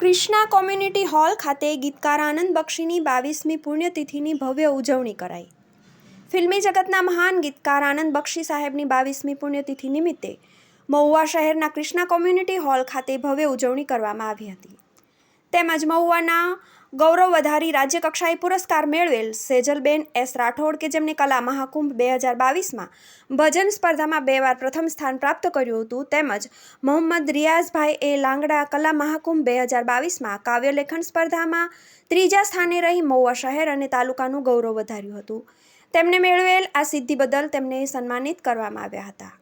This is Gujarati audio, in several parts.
ક્રિષ્ના કોમ્યુનિટી હોલ ખાતે ગીતકાર આનંદ બક્ષીની બાવીસમી પુણ્યતિથિની ભવ્ય ઉજવણી કરાઈ. ફિલ્મી જગતના મહાન ગીતકાર આનંદ બક્ષી સાહેબની બાવીસમી પુણ્યતિથિ નિમિત્તે મહુવા શહેરના ક્રિષ્ના કોમ્યુનિટી હોલ ખાતે ભવ્ય ઉજવણી કરવામાં આવી હતી. તેમજ મહુવાના ગૌરવ વધારી રાજ્યકક્ષાએ પુરસ્કાર મેળવેલ સેજલબેન એસ રાઠોડ કે જેમની કલા મહાકુંભ બે હજાર બાવીસમાં ભજન સ્પર્ધામાં બે વાર પ્રથમ સ્થાન પ્રાપ્ત કર્યું હતું તેમજ મોહમ્મદ રિયાઝભાઈ એ લાંગડા કલા મહાકુંભ બે હજાર બાવીસમાં કાવ્યલેખન સ્પર્ધામાં ત્રીજા સ્થાને રહી મહુવા શહેર અને તાલુકાનું ગૌરવ વધાર્યું હતું. તેમને મેળવેલ આ સિદ્ધિ બદલ તેમને સન્માનિત કરવામાં આવ્યા હતા.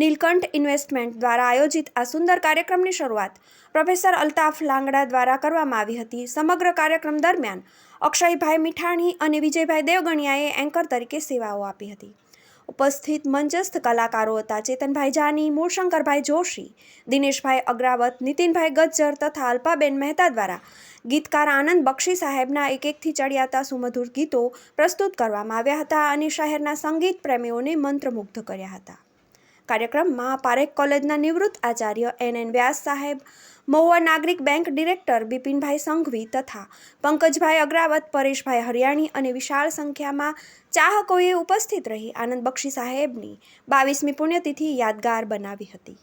નીલકંઠ ઇન્વેસ્ટમેન્ટ દ્વારા આયોજિત આ સુંદર કાર્યક્રમની શરૂઆત પ્રોફેસર અલ્તાફ લાંગડા દ્વારા કરવામાં આવી હતી. સમગ્ર કાર્યક્રમ દરમિયાન અક્ષયભાઈ મીઠાણી અને વિજયભાઈ દેવગણિયાએ એન્કર તરીકે સેવાઓ આપી હતી. ઉપસ્થિત મંચસ્થ કલાકારો હતા ચેતનભાઈ જાની મૂળશંકરભાઈ જોશી, દિનેશભાઈ અગ્રાવત, નીતિનભાઈ ગજ્જર તથા અલ્પાબેન મહેતા દ્વારા ગીતકાર આનંદ બક્ષી સાહેબના એક એકથી ચડિયાતા સુમધુર ગીતો પ્રસ્તુત કરવામાં આવ્યા હતા અને શહેરના સંગીત પ્રેમીઓને મંત્રમુગ્ધ કર્યા હતા. કાર્યક્રમમાં પારેખ કોલેજના નિવૃત્ત આચાર્ય એન એન વ્યાસ સાહેબ, મહુવા નાગરિક બેંક ડિરેક્ટર બિપિનભાઈ સંઘવી તથા પંકજભાઈ અગ્રાવત, પરેશભાઈ હરિયાણી અને વિશાળ સંખ્યામાં ચાહકોએ ઉપસ્થિત રહી આનંદ બક્ષી સાહેબની બાવીસમી પુણ્યતિથિ યાદગાર બનાવી હતી.